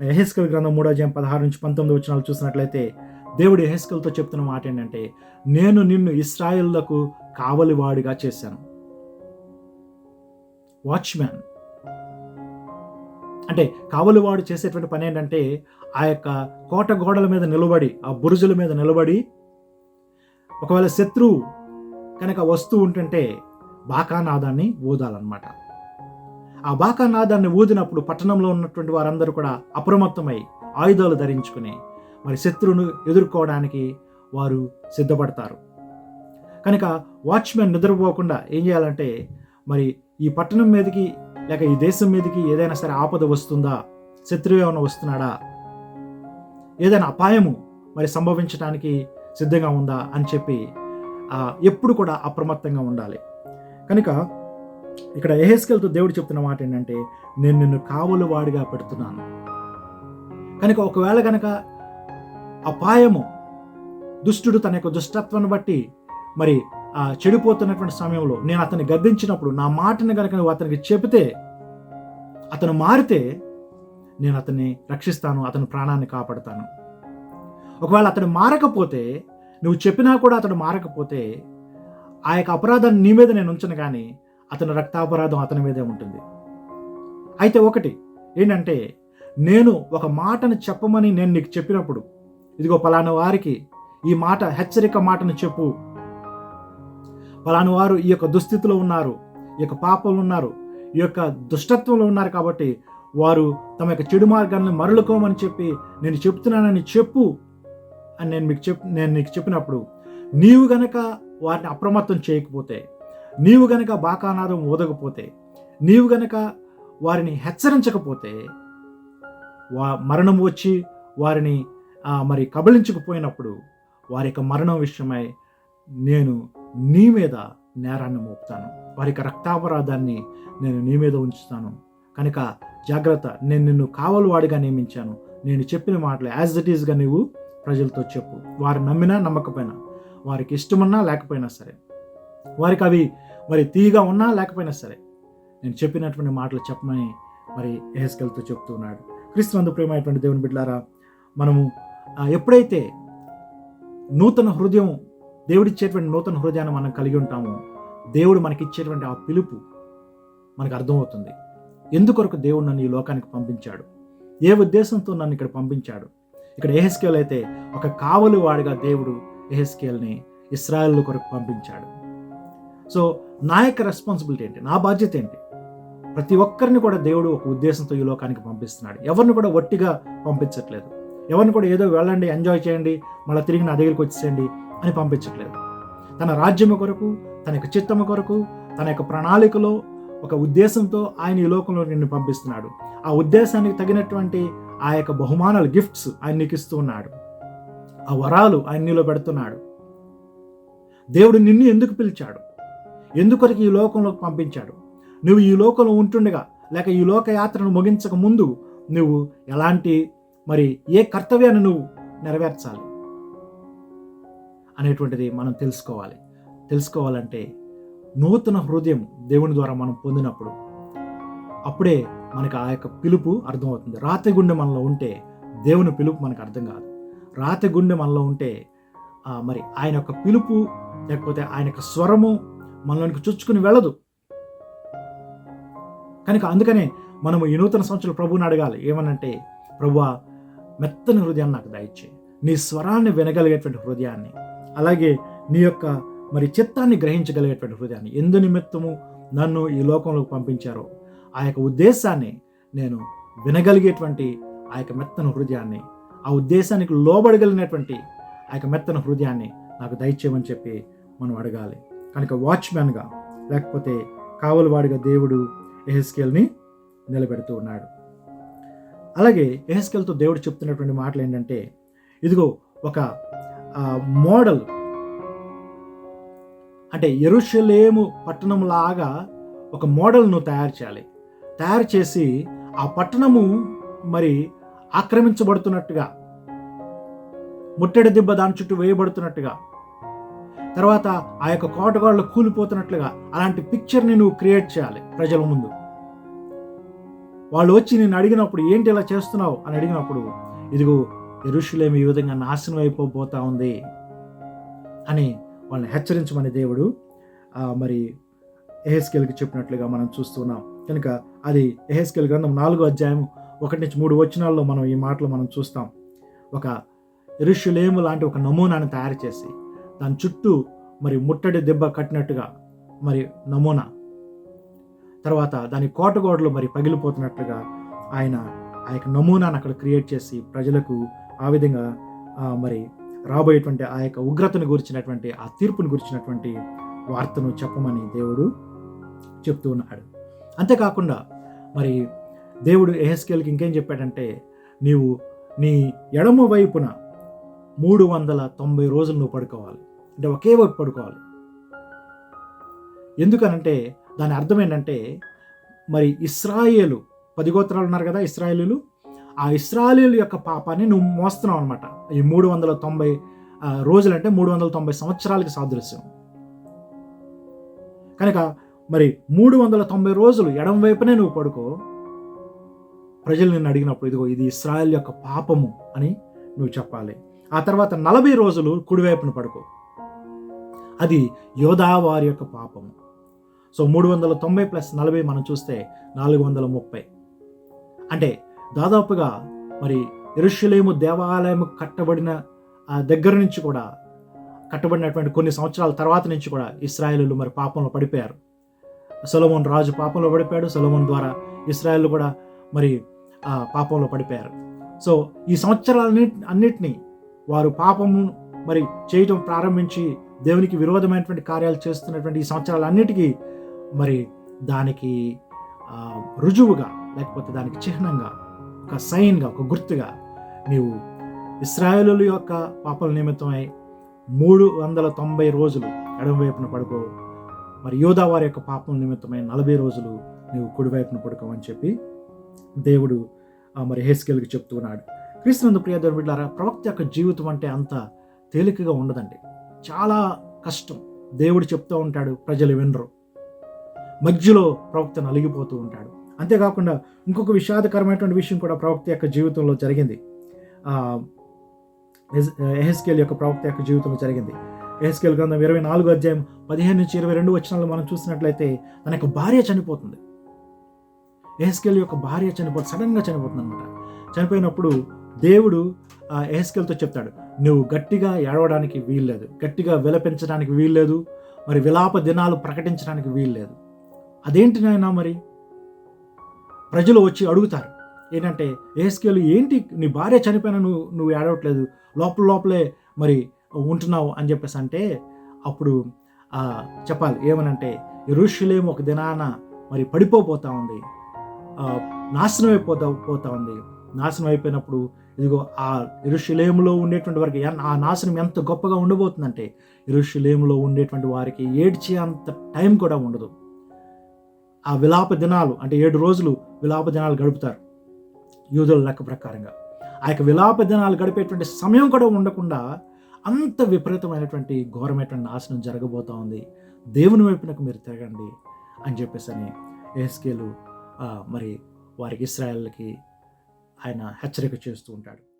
ఎహెస్కల్ గ్రంథం మూడో అధ్యాయం పదహారు నుంచి పంతొమ్మిది వచ్చినాలు చూసినట్లయితే దేవుడు ఎహెస్కల్తో చెప్తున్న మాట ఏంటంటే నేను నిన్ను ఇస్రాయిల్లకు కావలివాడిగా చేశాను. వాచ్మ్యాన్ అంటే కావలివాడు చేసేటువంటి పని ఏంటంటే ఆ యొక్క కోట గోడల మీద నిలబడి ఆ బురుజుల మీద నిలబడి ఒకవేళ శత్రువు కనుక వస్తూ ఉంటుంటే బాకానాదాన్ని ఊదాలన్నమాట. ఆ బాకానాదాన్ని ఊదినప్పుడు పట్టణంలో ఉన్నటువంటి వారందరూ కూడా అప్రమత్తమై ఆయుధాలు ధరించుకుని మరి శత్రువును ఎదుర్కోవడానికి వారు సిద్ధపడతారు. కనుక వాచ్మెన్ నిద్రపోకుండా ఏం చేయాలంటే మరి ఈ పట్టణం మీదకి లేక ఈ దేశం మీదకి ఏదైనా సరే ఆపద వస్తుందా? శత్రువు ఏమైనా వస్తున్నాడా? ఏదైనా అపాయము మరి సంభవించడానికి సిద్ధంగా ఉందా అని చెప్పి ఎప్పుడు కూడా అప్రమత్తంగా ఉండాలి. కనుక ఇక్కడ ఎహెస్కెల్తో దేవుడు చెప్తున్న మాట ఏంటంటే నేను నిన్ను కావులు వాడిగా పెడుతున్నాను. కనుక ఒకవేళ కనుక అపాయము దుష్టుడు తన యొక్క దుష్టత్వాన్ని బట్టి మరి ఆ చెడిపోతున్నటువంటి సమయంలో నేను అతన్ని గద్దించినప్పుడు నా మాటను కనుక నువ్వు అతనికి చెబితే అతను మారితే నేను అతన్ని రక్షిస్తాను అతని ప్రాణాన్ని కాపాడుతాను. ఒకవేళ అతడు మారకపోతే నువ్వు చెప్పినా కూడా అతడు మారకపోతే ఆ యొక్క అపరాధాన్ని నీ మీద నేను ఉంచను కానీ అతని రక్తాపరాధం అతని మీదే ఉంటుంది. అయితే ఒకటి ఏంటంటే నేను ఒక మాటను చెప్పమని నేను నీకు చెప్పినప్పుడు ఇదిగో పలానా వారికి ఈ మాట హెచ్చరిక మాటను చెప్పు. పలానా వారు ఈ యొక్క దుస్థితిలో ఉన్నారు ఈ యొక్క పాపంలో ఉన్నారు ఈ యొక్క దుష్టత్వంలో ఉన్నారు కాబట్టి వారు తమ యొక్క చెడు మార్గాన్ని మరలుకోమని చెప్పి నేను చెప్తున్నానని చెప్పు అని నేను మీకు చెప్ నేను నీకు చెప్పినప్పుడు నీవు గనక వారిని అప్రమత్తం చేయకపోతే నీవు గనక బాకానాదం ఊదకపోతే నీవు గనక వారిని హెచ్చరించకపోతే వా మరణం వచ్చి వారిని మరి కబళించకపోయినప్పుడు వారి యొక్క మరణం విషయమై నేను నీ మీద నేరాన్ని మోపుతాను. వారి యొక్క రక్తాపరాధాన్ని నేను నీ మీద ఉంచుతాను. కనుక జాగ్రత్త నేను నిన్ను కావలవాడిగా నియమించాను. నేను చెప్పిన మాటలు యాజ్ ఇట్ ఈస్గా నీవు ప్రజలతో చెప్పు. వారు నమ్మినా నమ్మకపోయినా వారికి ఇష్టమన్నా లేకపోయినా సరే. వారికి అవి మరి తీగా ఉన్నా లేకపోయినా సరే. నేను చెప్పినటువంటి మాటలు చెప్పమని మరి ఎహెస్కెల్తో చెప్తున్నాడు క్రీస్తునందు ప్రేమైనటువంటి దేవుని బిడ్డలారా మనము ఎప్పుడైతే నూతన హృదయం దేవుడిచ్చేటువంటి నూతన హృదయాన్ని మనం కలిగి ఉంటామో దేవుడు మనకిచ్చేటువంటి ఆ పిలుపు మనకు అర్థమవుతుంది. ఎందుకొరకు దేవుడు నన్ను ఈ లోకానికి పంపించాడు? ఏ ఉద్దేశంతో నన్ను ఇక్కడ పంపించాడు? ఇక్కడ ఎహెస్కేల్ అయితే ఒక కావలి వాడిగా దేవుడు ఎహెస్కేల్ని ఇస్రాయల్ కొరకు పంపించాడు. సో నా యొక్క రెస్పాన్సిబిలిటీ ఏంటి? నా బాధ్యత ఏంటి? ప్రతి ఒక్కరిని కూడా దేవుడు ఒక ఉద్దేశంతో ఈ లోకానికి పంపిస్తున్నాడు. ఎవరిని కూడా ఒట్టిగా పంపించట్లేదు. ఎవరిని కూడా ఏదో వెళ్ళండి ఎంజాయ్ చేయండి మళ్ళీ తిరిగి నా దగ్గరికి వచ్చేయండి అని పంపించట్లేదు. తన రాజ్యము కొరకు తన యొక్క చిత్తము కొరకు తన యొక్క ప్రణాళికలో ఒక ఉద్దేశంతో ఆయన ఈ లోకంలో నిన్ను పంపిస్తున్నాడు. ఆ ఉద్దేశానికి తగినటువంటి ఆ యొక్క బహుమానాలు గిఫ్ట్స్ ఆయన నీకు ఇస్తూ ఉన్నాడు. ఆ వరాలు ఆయన నీలో పెడుతున్నాడు. దేవుడు నిన్ను ఎందుకు పిలిచాడు? ఎందుకొరకు ఈ లోకంలోకి పంపించాడు? నువ్వు ఈ లోకంలో ఉంటుండగా లేక ఈ లోకయాత్రను ముగించక ముందు నువ్వు ఎలాంటి మరి ఏ కర్తవ్యాన్ని నువ్వు నెరవేర్చాలి అనేటువంటిది మనం తెలుసుకోవాలి. తెలుసుకోవాలంటే నూతన హృదయం దేవుని ద్వారా మనం పొందినప్పుడు అప్పుడే మనకు ఆ యొక్క పిలుపు అర్థమవుతుంది. రాతి గుండె మనలో ఉంటే దేవుని పిలుపు మనకు అర్థం కాదు. రాతి గుండె మనలో ఉంటే మరి ఆయన యొక్క పిలుపు లేకపోతే ఆయన యొక్క స్వరము మనలోనికి చొచ్చుకుని వెళ్ళదు. కనుక అందుకనే మనము ఈ నూతన సంవత్సరం ప్రభువుని అడగాలి. ఏమనంటే ప్రభువా మెత్తని హృదయాన్ని నాకు దయచే నీ స్వరాన్ని వినగలిగేటువంటి హృదయాన్ని అలాగే నీ యొక్క మరి చిత్తాన్ని గ్రహించగలిగేటువంటి హృదయాన్ని ఎందు నిమిత్తము నన్ను ఈ లోకంలోకి పంపించారో ఆ యొక్క ఉద్దేశాన్ని నేను వినగలిగేటువంటి ఆ యొక్క మెత్తన హృదయాన్ని ఆ ఉద్దేశానికి లోబడగలిగినటువంటి ఆ యొక్క మెత్తన హృదయాన్ని నాకు దయచేయమని చెప్పి మనం అడగాలి. కనుక వాచ్మెన్గా లేకపోతే కావలవాడిగా దేవుడు ఎహెస్కేల్ని నిలబెడుతూ ఉన్నాడు. అలాగే ఎహెస్కేల్తో దేవుడు చెప్తున్నటువంటి మాటలు ఏంటంటే ఇదిగో ఒక మోడల్. అంటే ఎరుషలేము పట్టణం లాగా ఒక మోడల్ను తయారు చేయాలి. తయారు చేసి ఆ పట్టణము మరి ఆక్రమించబడుతున్నట్టుగా ముట్టడి దిబ్బ దాని చుట్టూ వేయబడుతున్నట్టుగా తర్వాత ఆ యొక్క కోటగాళ్ళు కూలిపోతున్నట్లుగా అలాంటి పిక్చర్ని నువ్వు క్రియేట్ చేయాలి ప్రజల ముందు. వాళ్ళు వచ్చి నేను అడిగినప్పుడు ఏంటి ఇలా చేస్తున్నావు అని అడిగినప్పుడు ఇదిగో ఎరుషులేమి ఈ విధంగా నాశనం అయిపోబోతా ఉంది అని వాళ్ళని హెచ్చరించమని దేవుడు మరి ఎహెస్కేల్కి చెప్పినట్లుగా మనం చూస్తున్నాం కనుక అది ఎహెస్కేల్ గ్రంథం నాలుగో అధ్యాయం ఒకటి నుంచి మూడు వచనాల్లో మనం ఈ మాటలు మనం చూస్తాం. ఒక ఎరుషులేము లాంటి ఒక నమూనాను తయారు చేసి దాని చుట్టూ మరి ముట్టడి దెబ్బ కట్టినట్టుగా మరి నమూనా. తర్వాత దాని కోటగోడలు మరి పగిలిపోతున్నట్లుగా ఆయన ఆ యొక్క నమూనాను అక్కడ క్రియేట్ చేసి ప్రజలకు ఆ విధంగా మరి రాబోయేటువంటి ఆ యొక్క ఉగ్రతను గురించినటువంటి ఆ తీర్పును గురించినటువంటి వార్తను చెప్పమని దేవుడు చెప్తూ ఉన్నాడు. అంతేకాకుండా మరి దేవుడు ఎహెస్కేల్కి ఇంకేం చెప్పాడంటే నీవు నీ ఎడమ వైపున మూడు వందల తొంభై రోజులు నువ్వు పడుకోవాలి. అంటే ఒకే వైపు పడుకోవాలి. ఎందుకనంటే దాని అర్థం ఏంటంటే మరి ఇస్రాయేలు పది గోత్రాలు ఉన్నారు కదా ఇస్రాయేలీలు ఆ ఇస్రాయేలు యొక్క పాపాన్ని నువ్వు మోస్తున్నావు అనమాట ఈ మూడు వందల తొంభై రోజులు అంటే మూడు వందల తొంభై సంవత్సరాలకి సాదృశ్యం. కనుక మరి మూడు వందల తొంభై రోజులు ఎడం వైపునే నువ్వు పడుకో. ప్రజలు నిన్ను అడిగినప్పుడు ఇదిగో ఇది ఇస్రాయల్ యొక్క పాపము అని నువ్వు చెప్పాలి. ఆ తర్వాత నలభై రోజులు కుడివైపున పడుకో. అది యోధా వారి యొక్క పాపము. సో మూడు వందల తొంభై ప్లస్ నలభై మనం చూస్తే నాలుగు వందల ముప్పై. అంటే దాదాపుగా మరి ఇరుషులేము దేవాలయము కట్టబడిన ఆ దగ్గర నుంచి కూడా కట్టబడినటువంటి కొన్ని సంవత్సరాల తర్వాత నుంచి కూడా ఇస్రాయేలు మరి పాపంలో పడిపోయారు. సొలమోన్ రాజు పాపంలో పడిపోయాడు. సొలమోన్ ద్వారా ఇస్రాయేల్ కూడా మరి ఆ పాపంలో పడిపోయారు. సో ఈ సంవత్సరాలన్నిటి అన్నిటినీ వారు పాపము మరి చేయటం ప్రారంభించి దేవునికి విరోధమైనటువంటి కార్యాలు చేస్తున్నటువంటి ఈ సంవత్సరాలన్నిటికీ మరి దానికి రుజువుగా లేకపోతే దానికి చిహ్నంగా ఒక సైన్గా ఒక గుర్తుగా నీవు ఇస్రాయలు యొక్క పాపల నిమిత్తమై మూడు వందల తొంభై రోజులు ఎడమవైపున పడుకో. మరి యోధా వారి యొక్క పాపం నిమిత్తమై నలభై రోజులు నీవు కుడివైపున పడుకోమని చెప్పి దేవుడు మరి హేస్కేల్కి చెప్తున్నాడు క్రీస్తునందు ప్రియదేవుడు బిడ్డారా ప్రవక్త యొక్క జీవితం అంటే అంత తేలికగా ఉండదండి. చాలా కష్టం. దేవుడు చెప్తూ ఉంటాడు ప్రజలు వినరు. మధ్యలో ప్రవక్త నలిగిపోతూ ఉంటాడు. అంతేకాకుండా ఇంకొక విషాదకరమైనటువంటి విషయం కూడా ప్రవక్త యొక్క జీవితంలో జరిగింది. ఎహెస్కేల్ యొక్క ప్రవక్త యొక్క జీవితంలో జరిగింది. ఎహెస్కేల్ గ్రంథం ఇరవై నాలుగు అధ్యాయం పదిహేను నుంచి ఇరవై రెండు వచనాలు మనం చూసినట్లయితే తన యొక్క భార్య చనిపోతుంది. ఎహెస్కేల్ యొక్క భార్య చనిపోతుంది సడన్గా చనిపోతుంది అనమాట చనిపోయినప్పుడు దేవుడు ఆ ఎహెస్కెల్తో చెప్తాడు నువ్వు గట్టిగా ఏడవడానికి వీల్లేదు గట్టిగా విలపించడానికి వీల్లేదు మరి విలాప దినాలు ప్రకటించడానికి వీల్లేదు. అదేంటి నాయనా మరి? ప్రజలు వచ్చి అడుగుతారు ఏంటంటే ఏస్కేలు ఏంటి నీ భార్య చనిపోయినా నువ్వు నువ్వు ఏడవట్లేదు లోపల లోపలే మరి ఉంటున్నావు అని చెప్పేసి అంటే అప్పుడు చెప్పాలి ఏమనంటే ఎరుషులేం ఒక దినాన మరి పడిపోబోతా ఉంది నాశనం అయిపోతా పోతా ఉంది. నాశనం అయిపోయినప్పుడు ఇదిగో ఆ ఇరుషులేములో ఉండేటువంటి వారికి ఎన్- ఆ నాశనం ఎంత గొప్పగా ఉండబోతుందంటే ఇరుషులేములో ఉండేటువంటి వారికి ఏడ్చే అంత టైం కూడా ఉండదు. ఆ విలాప దినాలు అంటే ఏడు రోజులు విలాప దినాలు గడుపుతారు యూదుల లెక్క ప్రకారంగా. ఆ యొక్క విలాప దినాలు గడిపేటువంటి సమయం కూడా ఉండకుండా అంత విపరీతమైనటువంటి ఘోరమైనటువంటి నాశనం జరగబోతా ఉంది. దేవుని వైపునకు మీరు తిరగండి అని చెప్పేసి అని ఎస్కేలు మరి వారికి ఇస్రాయల్కి ఆయన హెచ్చరిక చేస్తూ ఉంటాడు.